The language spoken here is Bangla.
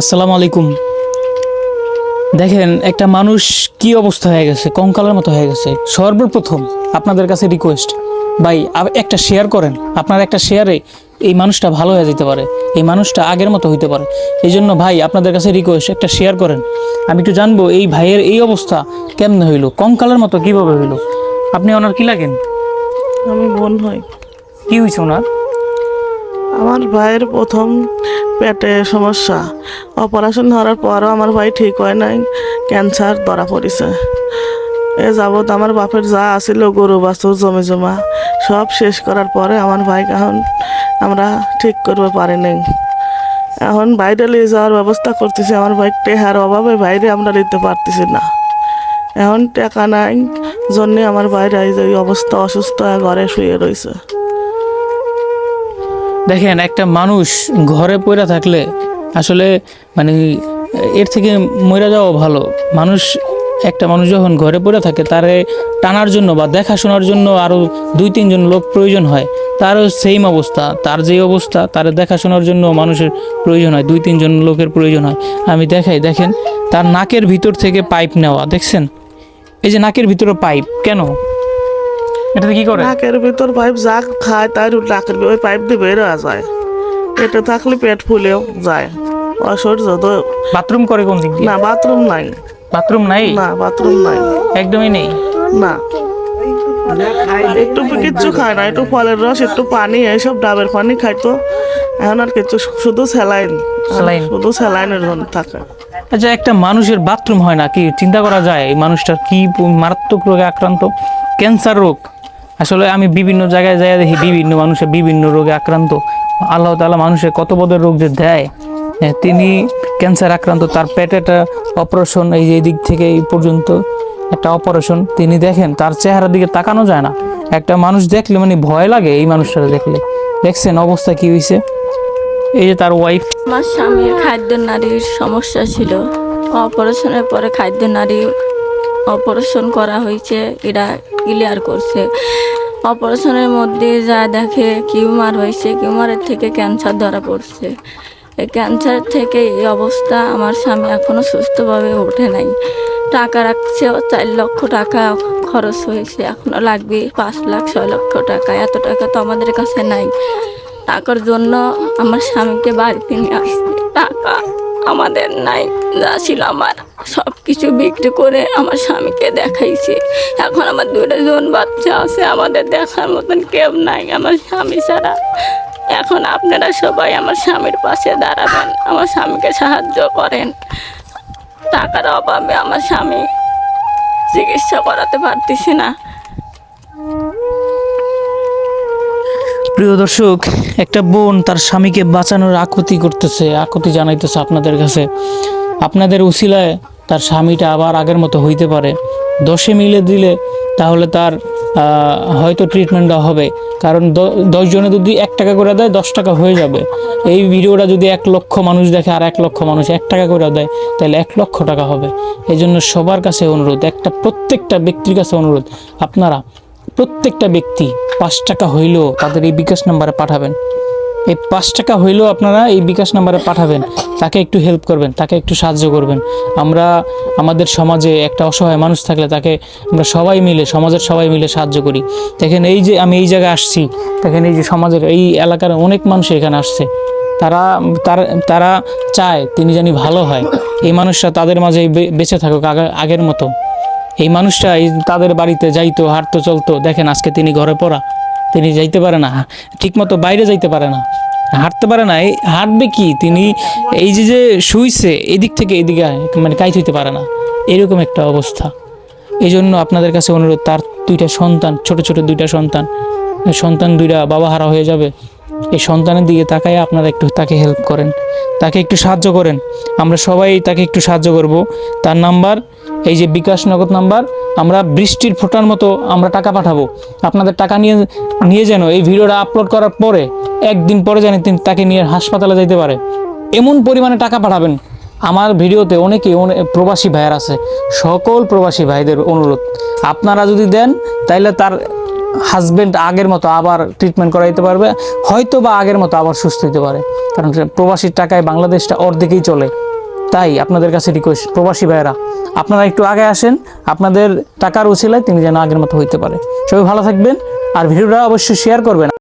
আসসালামু আলাইকুম। দেখেন একটা মানুষ কি অবস্থা হয়ে গেছে কঙ্কালের মতো হয়ে গেছে। সর্বপ্রথম আপনাদের কাছে রিকোয়েস্ট ভাই একটা শেয়ার করেন। আপনার একটা শেয়ারে এই মানুষটা ভালো হয়ে যেতে পারে এই মানুষটা আগের মতো হইতে পারে। এই জন্য ভাই আপনাদের কাছে রিকোয়েস্ট একটা শেয়ার করেন। আমি একটু জানব এই ভাইয়ের এই অবস্থা কেমনে হইল কঙ্কালের মতো কীভাবে হইল? আপনি ওনার কি লাগেন? আমি বোন হই কি হয়েছে ওনার? আমার ভাইয়ের প্রথম পেটে সমস্যা। অপারেশন হওয়ার পরও আমার ভাই ঠিক হয় নাই, ক্যান্সার ধরা পড়েছে। এ যাবৎ আমার বাপের যা আছিল গরু, বাছুর, জমি জমা, সব শেষ করার পরে আমার ভাই এখন আমরা ঠিক করতে পারি নাই। এখন বাইরে নিয়ে যাওয়ার ব্যবস্থা করতেছি, আমার ভাই টেহার অভাবে বাইরে আমরা নিতে পারতেছি না। এখন টাকা নাই, জন্যে আমার বাইরে এই অবস্থা অসুস্থ ঘরে শুয়ে রয়েছে দেখেন, একটা মানুষ ঘরে পড়ে থাকলে আসলে মানে এর থেকে মরে যাওয়া ভালো। মানুষ, একটা মানুষ যখন ঘরে পড়ে থাকে, তারে টানার জন্য বা দেখাশোনার জন্য আরও দুই, তিনজন লোক প্রয়োজন হয়। তারও সেম অবস্থা। তার যেই অবস্থা, তার দেখাশোনার জন্য মানুষের প্রয়োজন হয়। দুই, তিনজন লোকের প্রয়োজন হয়। আমি দেখাই, দেখেন, তার নাকের ভিতর থেকে পাইপ নেওয়া, দেখছেন? এই যে নাকের ভিতরে পাইপ, কেন? এটাতে কি করে? নাকের ভিতর পাইপ যা খায় তার নাকের ওই পাইপ দিয়ে বের হয়ে যায়। পেটে থাকলে পেট ফুলেও যায়। অসহ্য তো। বাথরুম করে কোন দিক দিয়ে? না বাথরুম নাই। বাথরুম নাই? না বাথরুম নাই। একদমই নেই? না। একটু কিচ্ছু খায় না একটু ফলের রস একটু পানি এইসব ডাবের পানি খাইতো এখন আর কিছু শুধু স্যালাইন। স্যালাইন। শুধু স্যালাইনের জন্য থাকে। আচ্ছা একটা মানুষের বাথরুম হয় না কি? চিন্তা করা যায় এই মানুষটার কি মারাত্মক রোগে আক্রান্ত? ক্যান্সার রোগ। আসলে আমি বিভিন্ন জায়গায় যাই দেখি বিভিন্ন মানুষের বিভিন্ন রোগে আক্রান্ত। আল্লাহ তালা মানুষের কত বদের রোগ যে দেয়। হ্যাঁ, তিনি ক্যান্সার আক্রান্ত তার পেটে একটা অপারেশন এই যে দিক থেকে এই পর্যন্ত একটা অপারেশন তিনি দেখেন তার চেহারার দিকে তাকানো যায় না। একটা মানুষ দেখলে মানে ভয় লাগে এই মানুষটা দেখলে। দেখছেন অবস্থা কি হয়েছে এই যে তার ওয়াইফ আমার স্বামীর খাদ্য নারীর সমস্যা ছিল। অপারেশনের পরে খাদ্য নারী অপারেশন করা হয়েছে এরা ক্লিয়ার করছে। অপারেশনের মধ্যে যা দেখে কিউমার হয়েছে কিউমারের থেকে ক্যান্সার ধরা পড়ছে। এই ক্যান্সার থেকে এই অবস্থা আমার স্বামী এখনও সুস্থভাবে ওঠে নাই। টাকা রাখছেও চার লক্ষ টাকা খরচ হয়েছে এখনও লাগবে পাঁচ লাখ, ছয় লক্ষ টাকা, এত টাকা তো আমাদের কাছে নাই। টাকার জন্য আমার স্বামীকে বাড়িতে নিয়ে আসছে। আমাদের নাই, যা ছিল আমার। সব কিছু বিক্রি করে আমার স্বামীকে দেখাইছি। এখন আমার দুটো জন বাচ্চা আছে, আমাদের দেখার মতন কেউ নাই আমার স্বামী ছাড়া। এখন আপনারা সবাই আমার স্বামীর পাশে দাঁড়াবেন, আমার স্বামীকে সাহায্য করেন। টাকার অভাবে আমার স্বামী চিকিৎসা করাতে পারতেছি না। প্রিয় দর্শক, একটা বোন তার স্বামীকে বাঁচানোর আকুতি করতেছে, আকুতি জানাইতেছে আপনাদের কাছে। আপনাদের উসিলায় তার স্বামীটা আবার আগের মতো হইতে পারে। দশে মিলে দিলে তাহলে তার হয়তো ট্রিটমেন্টটা হবে। কারণ দ- দশ জনে যদি এক টাকা করে দেয়, দশ টাকা হয়ে যাবে। এই ভিডিওটা যদি এক লক্ষ মানুষ দেখে আর এক লক্ষ মানুষ এক টাকা করে দেয়, তাহলে এক লক্ষ টাকা হবে। এই জন্য সবার কাছে অনুরোধ, একটা প্রত্যেকটা ব্যক্তির কাছে অনুরোধ, আপনারা প্রত্যেকটা ব্যক্তি পাঁচ টাকা হইলেও তাদের এই বিকাশ নাম্বারে পাঠাবেন। এই পাঁচ টাকা হইলেও আপনারা এই বিকাশ নাম্বারে পাঠাবেন। তাকে একটু হেল্প করবেন, তাকে একটু সাহায্য করবেন। আমরা, আমাদের সমাজে একটা অসহায় মানুষ থাকলে তাকে আমরা সবাই মিলে, সমাজের সবাই মিলে সাহায্য করি। দেখেন এই যে আমি এই জায়গায় আসছি, দেখেন এই যে সমাজের, এই এলাকার অনেক মানুষ এখানে আসছে। তারা তারা তারা চায় তিনি জানি ভালো হয়। এই মানুষরা তাদের মাঝে বেঁচে থাকুক আগা- আগের মতো। এই মানুষটা তাদের বাড়িতে যাইতো, হাঁটতো, চলতো। দেখেন আজকে তিনি ঘরে পড়া, তিনি যাইতে পারে না, ঠিকমতো বাইরে যাইতে পারে না, হাঁটতে পারে না। এই হাঁটবে কি? তিনি এই যে যে শুইছে, এদিক থেকে এদিকে মানে কাইত হইতে পারে না। এরকম একটা অবস্থা। এই জন্য আপনাদের কাছে অনুরোধ, তার দুইটা সন্তান, ছোট ছোট দুইটা সন্তান সন্তান দুইটা বাবা হারা হয়ে যাবে। এই সন্তানের দিকে তাকায় আপনারা একটু তাকে হেল্প করেন, তাকে একটু সাহায্য করেন। আমরা সবাই তাকে একটু সাহায্য করব। তার নাম্বার এই যে বিকাশ নগদ নাম্বার, আমরা বৃষ্টির ফোটার মতো আমরা টাকা পাঠাবো। আপনাদের টাকা নিয়ে নিয়ে যেন এই ভিডিওটা আপলোড করার পরে, একদিন পরে যেন তিনি তাকে নিয়ে হাসপাতালে যাইতে পারে। এমন পরিমাণে টাকা পাঠাবেন। আমার ভিডিওতে অনেকেই অনে- প্রবাসী ভাইয়ের আছে। সকল প্রবাসী ভাইদের অনুরোধ। আপনারা যদি দেন, তাইলে তার হাজব্যান্ড আগের মতো আবার ট্রিটমেন্ট করাইতে পারবে। হয়তো বা আগের মতো আবার সুস্থ হতে পারে। কারণ প্রবাসীর টাকায় বাংলাদেশটা অর্ধেকেই চলে। তাই আপনাদের কাছে রিকোয়েস্ট প্রবাসী ভাইয়েরা, আপনারা একটু আগে আসেন, আপনাদের টাকার উচিলায় তিনি যেন আগের মতো হইতে পারে। সবাই ভালো থাকবেন, আর ভিডিওটা অবশ্যই শেয়ার করবেন।